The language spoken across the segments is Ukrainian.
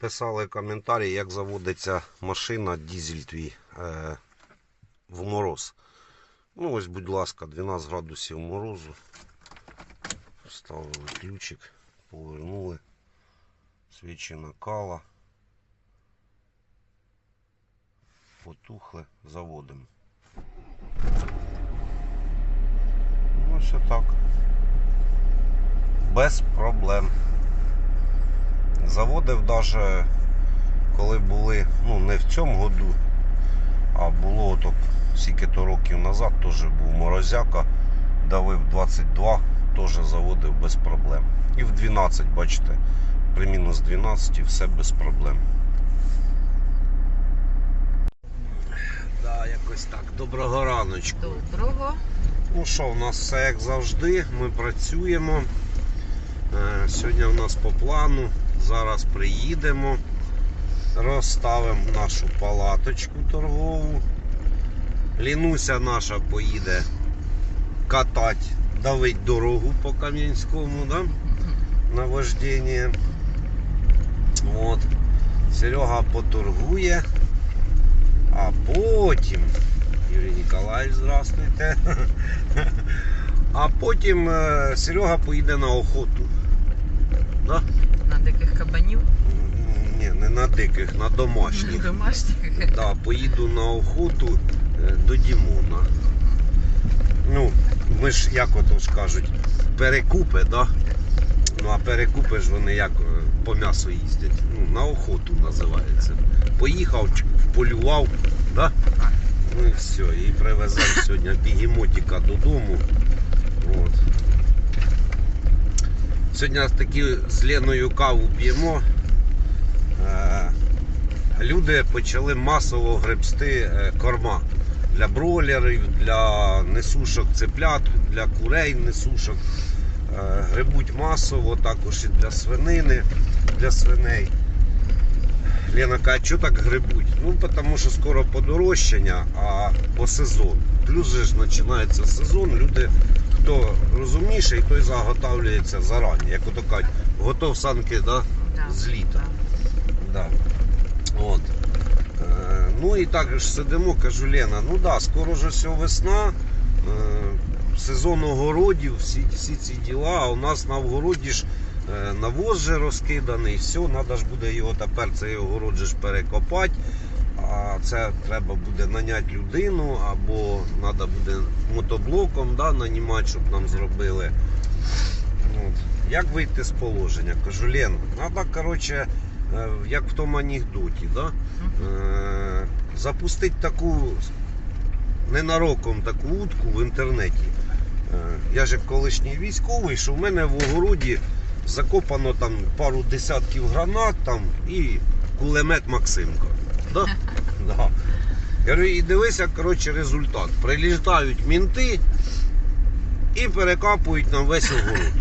писали коментарі, як заводиться машина, дізель твій е, в мороз. Ну ось, будь ласка, 12 градусів морозу. Вставили ключик, повернули. Свічі накала. Потухли, заводимо. Ну, все так. Без проблем. Заводив даже коли були, ну не в цьому году, а було то скільки то років назад, теж був морозяка, давив 22, теж заводив без проблем. І в 12, бачите, при мінус 12 все без проблем. Да, якось так. Доброго раночку. Доброго. Ну що, у нас все як завжди. Ми працюємо. Е, Сьогодні у нас по плану. Зараз приїдемо, розставимо нашу палаточку торгову. Лінуся наша поїде катати, давить дорогу по Кам'янському, да? на вождіння. От. Серега поторгує, а потім Юрій Ніколаївич, здравствуйте. А потім е, Серега поїде на охоту. Да? Диких кабанів, Ні, не на диких, на домашніх. домашніх. Да, поїду на охоту е, до Дімона. Ну, ми ж, як ото ж кажуть, перекупи, да? Ну а перекупи ж вони як е, по м'ясу їздять. Ну, на охоту називається. Поїхав, полював, да? Ну і все. І привеземо сьогодні бігемотика додому. От. Сьогодні такі з Леною каву п'ємо. Е, люди почали масово гребсти е, корма для бройлерів, для несушок цеплят, для курей несушок. Е, Гребуть масово, також і для свинини, для свиней. Лена каже, що так грибуть? Ну, тому що скоро подорожчання, а по сезону. Плюс же ж починається сезон, люди, хто розумніший, той заготовлюється зарані. Як ото кажуть, готов санки да, з літа. Да. От. Е, ну і так ж сидимо, кажу, Лена, ну да, скоро ж все весна, е, сезон огородів, всі, всі ці діла, а у нас на огороді ж е, навоз же розкиданий, все, треба ж буде його тепер цей огород же ж перекопати. А це треба буде наняти людину, або треба буде мотоблоком да, нанімати, щоб нам зробили. От. Як вийти з положення? Кажу, Лен, треба, коротше, е, як в тому анекдоті, да? е, запустити таку ненароком таку утку в інтернеті. Е, Я ж як колишній військовий, що в мене в огороді закопано там пару десятків гранат там і кулемет Максимка. Да? Да. Говорю, і дивися, коротше, результат. Прилітають мінти і перекапують нам весь огород.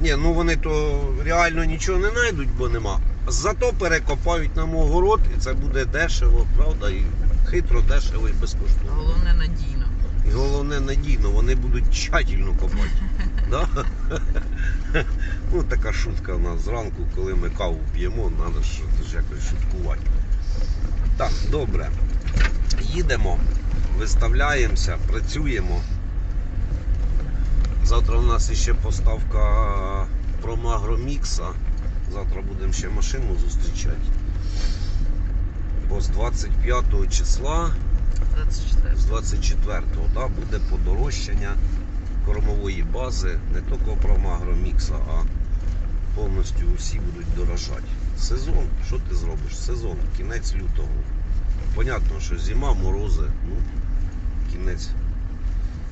Ні, ну вони то реально нічого не знайдуть, бо нема. Зато перекопають нам огород, і це буде дешево, правда, і хитро, дешево і безкоштовно. Головне надійно. І головне надійно, вони будуть тщательно копати. Да? Ну, така шутка у нас зранку, коли ми каву п'ємо, треба ж якось шуткувати. Так, добре. Їдемо, виставляємося, працюємо. Завтра у нас ще поставка промагромікса. Завтра будемо ще машину зустрічати. Бо з 25 числа 24. з 24-го да, буде подорожчання кормової бази не тільки промагромікса, а повністю усі будуть дорожати. Сезон, що ти зробиш? Сезон, кінець лютого. Понятно, що зима, морози, ну, кінець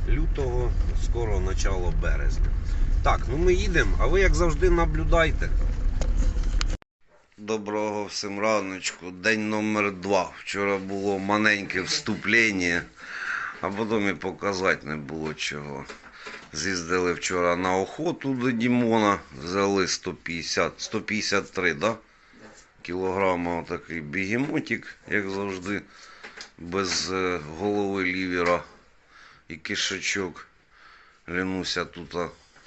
лютого, скоро начало березня. Так, ну ми їдемо, а ви як завжди наблюдайте. Доброго всім раночку. День номер два. Вчора було маленьке вступлення, а потім і показати не було чого. З'їздили вчора на охоту до Дімона, взяли 150, 153 да? Кілограма отакий бігемотик, як завжди, без е, голови лівера і кишечок. Лінуся тут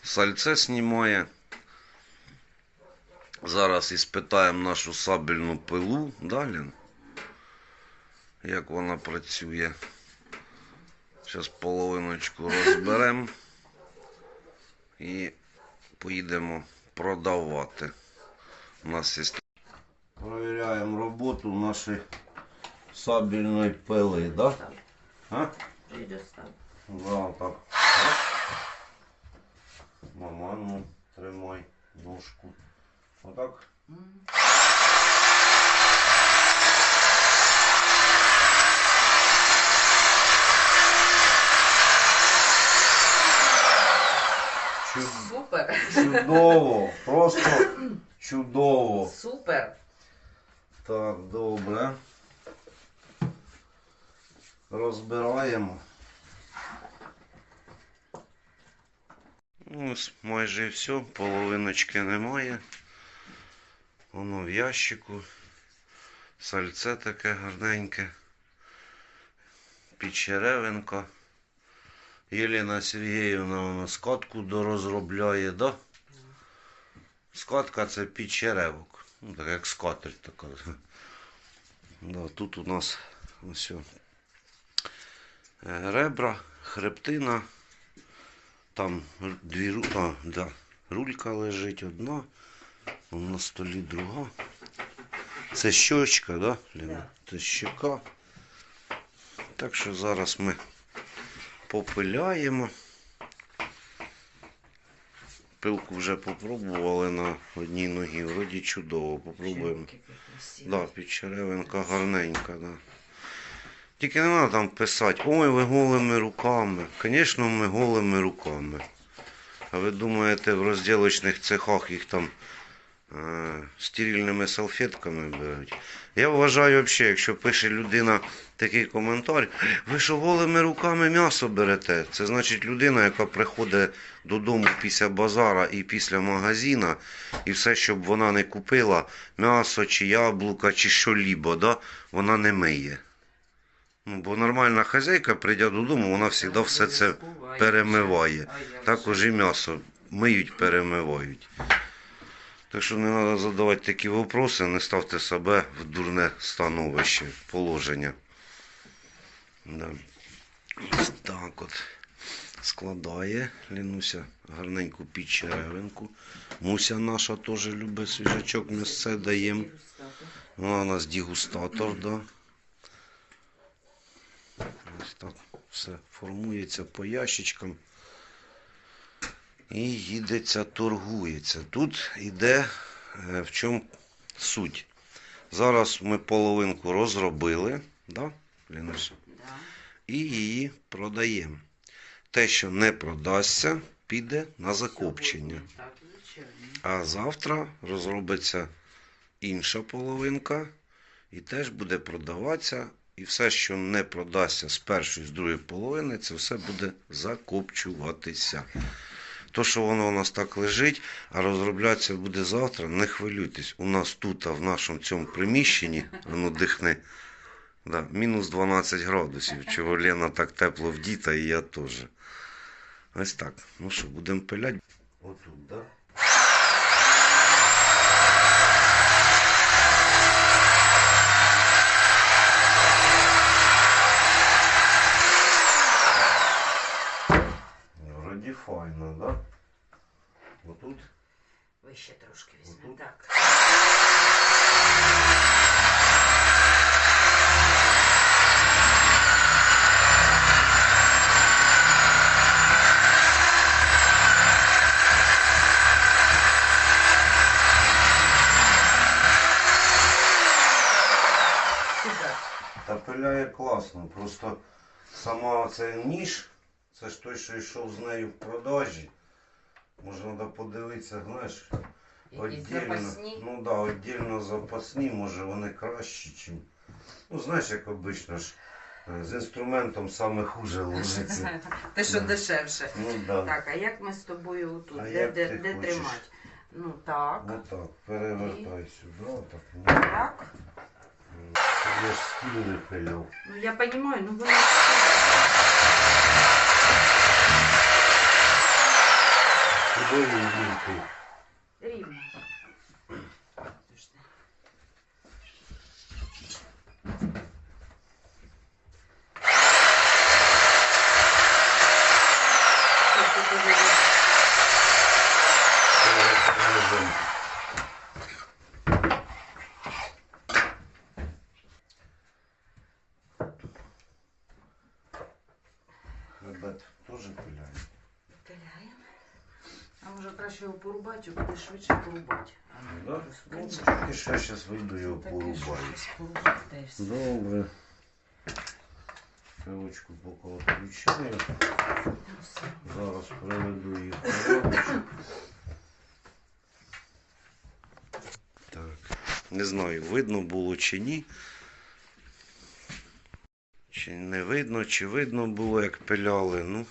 сальце знімає. Зараз іспитаємо нашу сабельну пилу. Далі. Як вона працює. Зараз половиночку розберемо і поїдемо продавати. У нас є. Провіряємо роботу нашої сабельної пили, да? А? Да, так. Мама, ну, тримай ножку. Отак. Чу- Супер. Чудово, просто чудово. Супер. Так, добре. Розбираємо. Ось майже все, половиночки немає. Воно в ящику. Сальце таке гарненьке. Підчеревинка. Єліна Сергіївна вона скатку дорозробляє, да? Скатка це підчеревок. Ну, так як скатерть така. Да, тут у нас ось е, ребра, хребтина. Там дві ру... а, да, рулька лежить одна, на столі друга. Це щочка, да? Ліна? Це щока. Так що зараз ми попиляємо. Пилку вже попробували на одній ногі. Вроді чудово. Попробуємо. Да, підчеревинка гарненька, да. Тільки не треба там писати, ой, ви голими руками. Звісно, ми голими руками. А ви думаєте, в розділочних цехах їх там стерильними салфетками беруть? Я вважаю взагалі, якщо пише людина такий коментар, ви що голими руками м'ясо берете? Це значить людина, яка приходить додому після базара і після магазина, і все, щоб вона не купила м'ясо чи яблука, чи що-лібо, да, вона не миє. Ну, бо нормальна хазяйка, прийде додому, вона завжди все це перемиває. Також і м'ясо миють, перемивають. Так що не треба задавати такі вопроси, не ставте себе в дурне становище, положення. Да. Ось так от складає Лінуся гарненьку підчеревинку. Муся наша теж любить свіжачок місце даємо. Вона у нас дегустатор, да. Ось так все формується по ящичкам. І їдеться, торгується. Тут іде е, в чому суть. Зараз ми половинку розробили, да, Лінуся? і її продаємо. Те, що не продасться, піде на закопчення. А завтра розробиться інша половинка і теж буде продаватися. І все, що не продасться з першої, з другої половини, це все буде закопчуватися. То, що воно у нас так лежить, а розроблятися буде завтра, не хвилюйтесь. У нас тут, а в нашому цьому приміщенні, воно дихне, да, мінус 12 градусів, чого Лена так тепло вдіта, і я теж. Ось так. Ну що, будемо пиляти? Отут, так? Да? Вроді файно, да? Отут. Вище трошки візьмемо. Отут? Так. Супер. Та пиляє класно. Просто сама цей ніж, це ж той, що йшов з нею в продажі. Може треба подивитися, знаєш, запасні. ну да, отдельно запасні, може вони кращі, чим. Ну, знаєш, як обично ж, е, з інструментом саме хуже ложиться. Те, що Да. дешевше. Ну да. Так, а як ми з тобою тут? А Де, як де, ти де хочеш? тримати? Ну так. Ну так, перевертай сюди, так. Ну, Так. я ж стіл не пиляв. Ну я розумію, ну воно. Куди її війти? Рівно. Порубати, буде швидше порубати. Не Да? Ну, конечно. зараз вийду його порубаю. Добре. Пилочку поки відключаю. Ну. Зараз приведу їх порядок. Так. Не знаю, видно було чи ні. Чи не видно, чи видно було, як пиляли. Ну,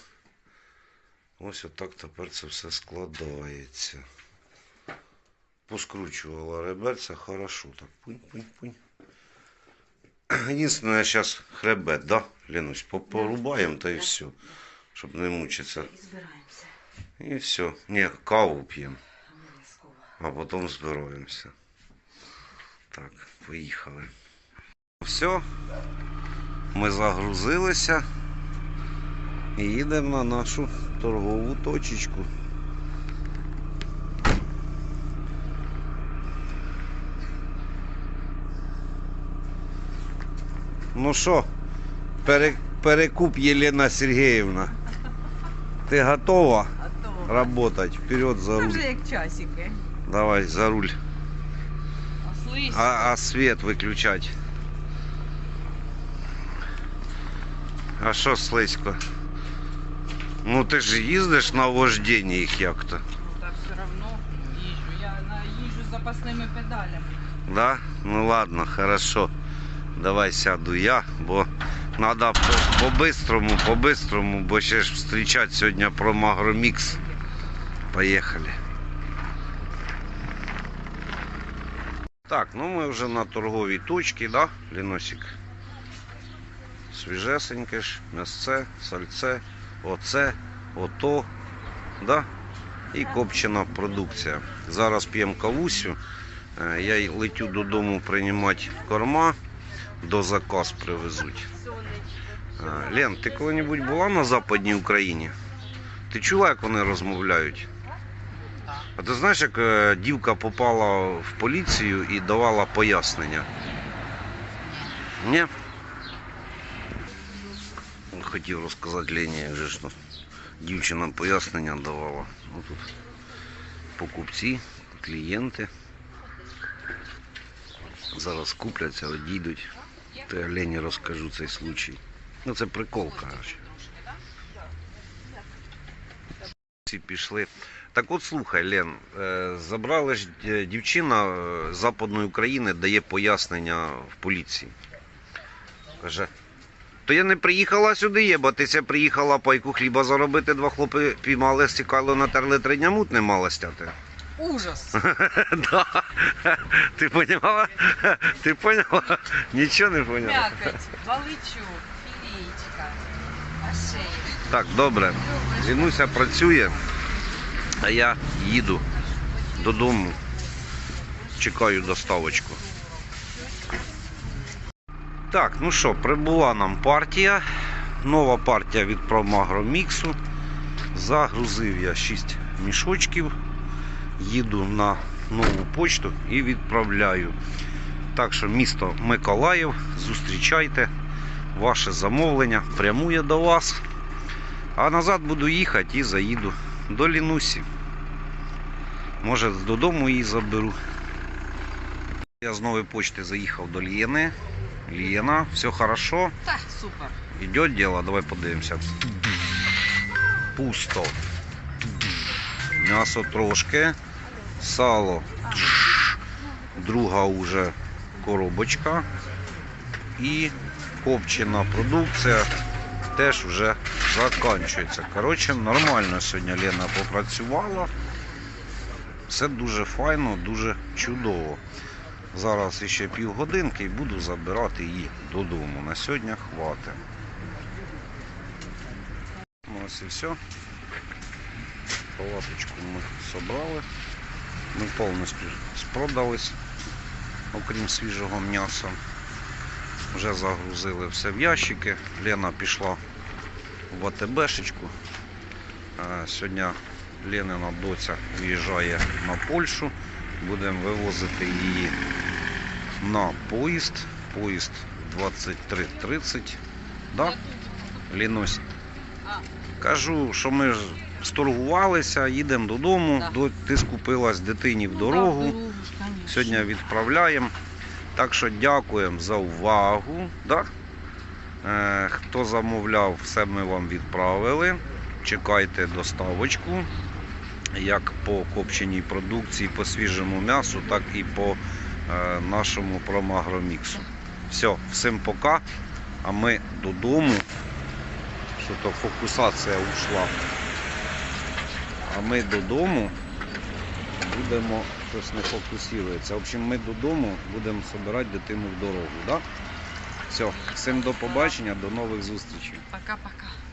ось отак тепер це все складається. Поскручувала реберця, хорошо. Так, пунь, пунь, пунь. Єдине, зараз хребет, да, Ленусь, по- порубаємо та і Да. все. Щоб не мучитися. І збираємося. І все. Ні, каву Обов'язково. а потім збираємося. Так, поїхали. Все. Ми загрузилися і їдемо на нашу торгову точечку. Ну що, пере, перекуп Єлена Сергіївна. Ти готова? А то работать. Вперед за це руль. вже як часики. Давай за руль. А слизь. А, а свет выключать. А що слизько? Ну ти ж їздиш на вожденні їх як-то. Ну, так все одно їжджу. Я на їжджу з запасними педалями. Да? Ну ладно, хорошо. Давай сяду я, бо треба по- по-бистрому, по-бистрому, бо ще ж зустрічати сьогодні про Магромікс. Поїхали. Так, ну ми вже на торговій точці, да, Ліносик? Свіжесеньке ж, м'ясце, сальце, оце, ото, да? І копчена продукція. Зараз п'ємо кавусю. Е, Я летю додому приймати корма, до заказ привезуть. Лен, ти коли-небудь була на Западній Україні? Ти чула, як вони розмовляють? А ти знаєш, як е, дівка попала в поліцію і давала пояснення? Ні? Хотів розказати Лені, як же ж дівчина пояснення давала. Ну, тут покупці, клієнти. Зараз купляться, одійдуть. То я Лені розкажу цей случай. Ну це прикол, коротше. Всі пішли. Так от слухай, Лен, е, забрали ж е, дівчина е, з Западної України дає пояснення в поліції. Каже, то я не приїхала сюди єбатися, приїхала пайку хліба заробити, два хлопи піймали, стікало, натерли три дня мут не мала стяти. Ужас. Да. Ти поняла? Ти поняла? Нічого не поняла. М'якоть, баличок, філеєчка, ашей. Так, добре. Лінуся працює, а я їду додому. Чекаю доставочку. Так, ну що, прибула нам партія. Нова партія від Промагро Міксу. Загрузив я 6 мішочків. Їду на нову почту і відправляю. Так що місто Миколаїв, зустрічайте. Ваше замовлення прямує до вас. А назад буду їхати і заїду до Лінусі. Може додому її заберу. Я з нової почти заїхав до Лієни. Лієна, все хорошо. Та, супер. Йде діло, давай подивимося. Пусто. М'ясо трошки. Сало. Друга уже коробочка. І копчена продукція теж вже закінчується. Коротше, нормально сьогодні Лена попрацювала. Все дуже файно, дуже чудово. Зараз ще півгодинки і буду забирати її додому. На сьогодні хватить. Ось і все. Палаточку ми собрали. Ми повністю спродались, окрім свіжого м'яса. Вже загрузили все в ящики. Лена пішла в АТБшечку. Сьогодні Ленина доця виїжджає на Польщу. Будемо вивозити її на поїзд. Поїзд 23.30. Да? Лінусь. Кажу, що ми ж сторгувалися, їдемо додому. Да. До- Ти скупилась дитині в Ну, дорогу. конечно. Сьогодні відправляємо. Так що дякуємо за увагу. Да? Е, хто замовляв, все ми вам відправили. Чекайте доставочку. Як по копченій продукції, по свіжому м'ясу, так і по е, нашому промагроміксу. Все, всім пока. А ми додому. Що то фокусація ушла. А ми додому будемо щось не фокусується. В общем, ми додому будемо збирати дитину в дорогу. Да? Все, всім до побачення, до нових зустрічей. Пока-пока.